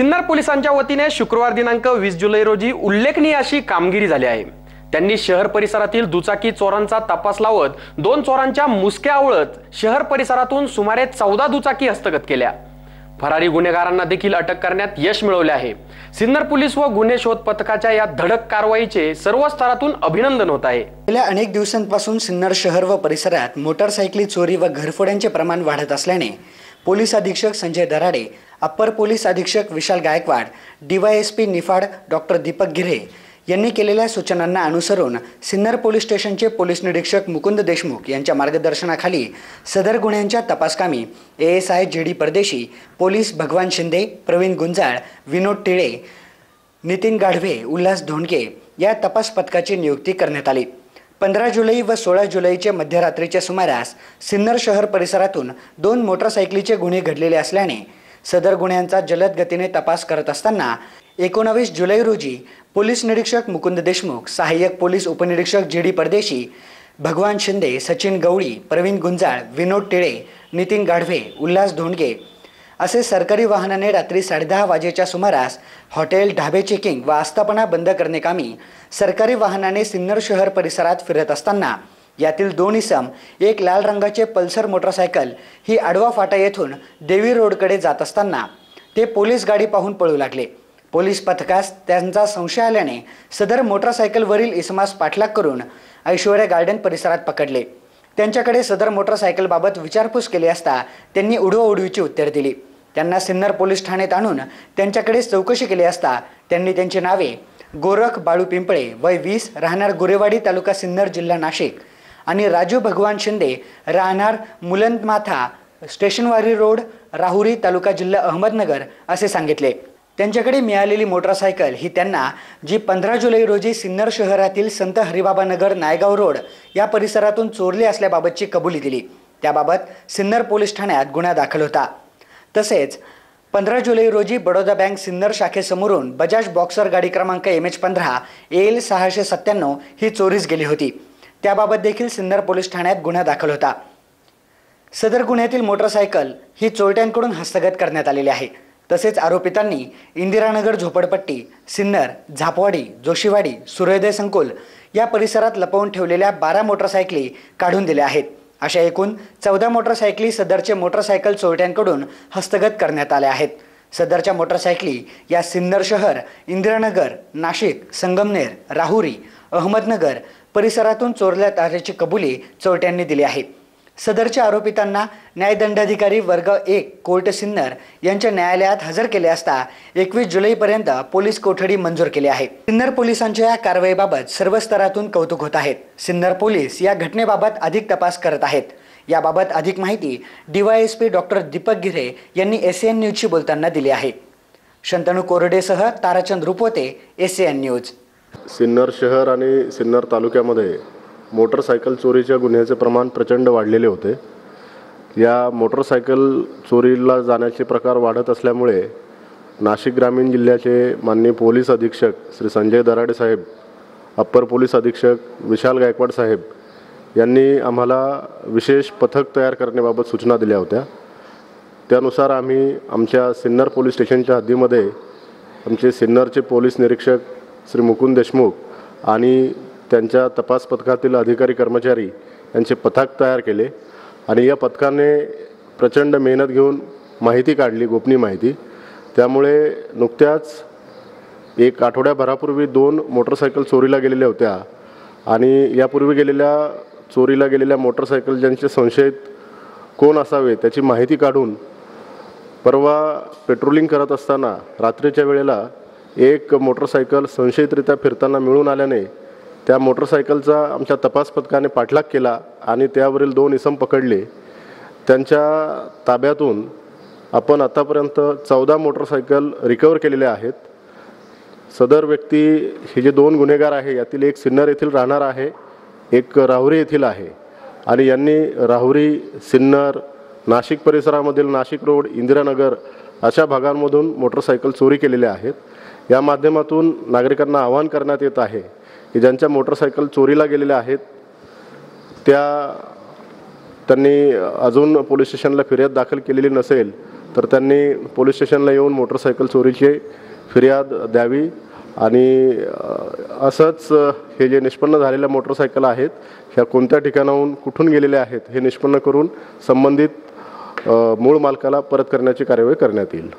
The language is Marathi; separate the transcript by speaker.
Speaker 1: सिन्नर पोलिसांच्या वतीने शुक्रवार दिनांक वीस जुलै रोजी उल्लेखनीय अशी कामगिरी झाली आहे. त्यांनी शहर परिसरातील दुचाकी चोरांचा तपास लावत दोन चोरांच्या मुसक्या आवळत शहर परिसरातून सुमारे चौदा दुचाकी हस्तगत केल्या. फरारी गुन्हेगारांना देखील अटक करण्यात यश मिळवले आहे. सिन्नर पोलीस व गुन्हे शोध पथकाच्या या धडक कारवाईचे सर्व स्तरातून अभिनंदन होत आहे.
Speaker 2: गेल्या अनेक दिवसांपासून सिन्नर शहर व परिसरात मोटारसायकली चोरी व घरफोड्यांचे प्रमाण वाढत असल्याने पोलीस अधीक्षक संजय दराडे अप्पर पोलीस अधीक्षक विशाल गायकवाड डीवायएसपी निफाड डॉक्टर दीपक गिरे यांनी केलेल्या सूचनांना अनुसरून सिन्नर पोलीस स्टेशनचे पोलीस निरीक्षक मुकुंद देशमुख यांच्या मार्गदर्शनाखाली सदर गुन्ह्यांच्या तपासकामी A S I J D Pardeshi police Bhagwan Shinde Pravin Gunjal विनोद टिळे नितीन गाढवे उल्हास धोंडके या तपास पथकाची नियुक्ती करण्यात आली. पंधरा जुलै व सोळा जुलैचे मध्यरात्रीच्या सुमारास सिन्नर शहर परिसरातून दोन मोटरसायकलीचे गुन्हे घडलेले असल्याने सदर गुन्ह्यांचा जलद गतीने तपास करत असताना एकोणावीस जुलै रोजी पोलीस निरीक्षक मुकुंद देशमुख सहाय्यक पोलीस उपनिरीक्षक जी डी परदेशी भगवान शिंदे सचिन गवळी प्रवीण गुंजाळ विनोद टिळे नितीन गाढवे उल्हास धोंडगे असे सरकारी वाहनाने रात्री साडेदहा वाजेच्या सुमारास हॉटेल ढाबे चेकिंग व आस्थापना बंद करणे कामी सरकारी वाहनाने सिन्नर शहर परिसरात फिरत असताना यातील दोन इसम एक लाल रंगाचे पल्सर मोटरसायकल ही आडवा फाटा येथून देवी रोडकडे जात असताना ते पोलीस गाडी पाहून पळू लागले. पोलीस पथकास त्यांचा संशय आल्याने सदर मोटरसायकलवरील इसमास पाठलाग करून ऐश्वर्या गार्डन परिसरात पकडले. त्यांच्याकडे सदर मोटरसायकलबाबत विचारपूस केली असता त्यांनी उडवाउडवीची उत्तर दिली. त्यांना सिन्नर पोलीस ठाण्यात आणून त्यांच्याकडे चौकशी केली असता त्यांनी त्यांची नावे गोरख बाळू पिंपळे वय वीस राहणार गुरेवाडी तालुका सिन्नर जिल्हा नाशिक आणि राजू भगवान शिंदे राहणार मुलंदमाथा स्टेशनवारी रोड राहुरी तालुका जिल्हा अहमदनगर असे सांगितले. त्यांच्याकडे मिळालेली मोटरसायकल ही त्यांना जी पंधरा जुलै रोजी सिन्नर शहरातील संत हरिबाबानगर नायगाव रोड या परिसरातून चोरली असल्याबाबतची कबुली दिली. त्याबाबत सिन्नर पोलीस ठाण्यात गुन्हा दाखल होता. तसेच पंधरा जुलै रोजी बडोदा बँक सिन्नर शाखेसमोरून बजाज बॉक्सर गाडी क्रमांक एम एच पंधरा एल सहाशे सत्त्याण्णव ही चोरीस गेली होती. त्याबाबत देखील सिन्नर पोलीस ठाण्यात गुन्हा दाखल होता. सदर गुन्ह्यातील मोटरसायकल ही चोरट्यांकडून हस्तगत करण्यात आलेली आहे. तसेच आरोपितांनी इंदिरानगर झोपडपट्टी सिन्नर झापवाडी जोशीवाडी सूर्योदय संकुल या परिसरात लपवून ठेवलेल्या बारा मोटरसायकली काढून दिल्या आहेत. अशा एकूण चौदा मोटरसायकली सदरचे मोटरसायकल चोरट्यांकडून हस्तगत करण्यात आल्या आहेत. सदरच्या मोटरसायकली या सिन्नर शहर इंदिरानगर नाशिक संगमनेर राहुरी अहमदनगर परिसरातून चोरल्यात आल्याची कबुली चोरट्यांनी दिली आहे. सदरच्या आरोपितांना न्यायदंडाधिकारी वर्ग एक कोर्ट सिन्नर यांच्या न्यायालयात हजर केले असता एकवीस जुलैपर्यंत पोलीस कोठडी मंजूर केली आहे. सिन्नर पोलिसांच्या या कारवाईबाबत सर्व स्तरातून कौतुक होत आहेत सिन्नर पोलीस या घटनेबाबत अधिक तपास करत आहेत. याबाबत अधिक माहिती डीवायएसपी डॉक्टर दीपक गिरे यांनी एस एन न्यूजशी बोलताना दिली आहे. Shantanu कोरडेसह Tarachand Rupote S N news.
Speaker 3: Sinnar शहर आणि सिन्नर तालुक्यामध्ये मोटरसायकल चोरीच्या गुन्ह्याचे प्रमाण प्रचंड वाढलेले होते. या मोटरसायकल चोरीला जाण्याचे प्रकार वाढत असल्यामुळे नाशिक ग्रामीण जिल्ह्याचे माननीय पोलीस अधीक्षक श्री संजय दराडे साहेब अप्पर पोलीस अधीक्षक विशाल गायकवाड साहेब यांनी आम्हाला विशेष पथक तयार करण्याबाबत सूचना दिल्या होत्या. त्यानुसार आम्ही आमच्या सिन्नर पोलीस स्टेशनच्या हद्दीमध्ये आमचे सिन्नरचे पोलीस निरीक्षक श्री मुकुंद देशमुख आणि त्यांच्या तपास पथकातील अधिकारी कर्मचारी यांचे पथक तयार केले आणि या पथकाने प्रचंड मेहनत घेऊन माहिती काढली गोपनीय माहिती. त्यामुळे नुकत्याच एक आठवड्याभरापूर्वी दोन मोटरसायकल चोरीला गेलेल्या होत्या आणि यापूर्वी गेलेल्या चोरीला गेलेल्या मोटरसायकल ज्यांचे संशयित कोण असावे त्याची माहिती काढून परवा पेट्रोलिंग करत असताना रात्रीच्या वेळेला एक मोटरसायकल संशयितरित्या फिरताना मिळून आल्याने त्या मोटरसायकलचा आमच्या तपास पथकाने पाठलाग केला आणि त्यावरील दोन इसम पकडले. त्यांच्या ताब्यातून आपण आतापर्यंत चौदा मोटरसायकल रिकवर केलेल्या आहेत. सदर व्यक्ती हे जे दोन गुन्हेगार आहे यातील एक सिन्नर येथील राहणार आहे. एक राहुरी येथील आहे. आणि यांनी राहुरी सिन्नर नाशिक परिसरामधील नाशिक रोड इंदिरानगर अशा भागांमधून मोटरसायकल चोरी केलेल्या आहेत. या माध्यमातून नागरिकांना आवाहन करण्यात येत आहे की ज्यांच्या मोटरसायकल चोरीला गेलेल्या आहेत त्या त्यांनी अजून पोलीस स्टेशनला फिर्याद दाखल केलेली नसेल तर त्यांनी पोलीस स्टेशनला येऊन मोटरसायकल चोरीची फिर्याद द्यावी. आणि असंच हे जे निष्पन्न झालेल्या मोटरसायकल आहेत ह्या कोणत्या ठिकाणाहून कुठून गेलेल्या आहेत हे निष्पन्न करून संबंधित मूळ मालकाला परत करण्याची कार्यवाही करण्यात येईल.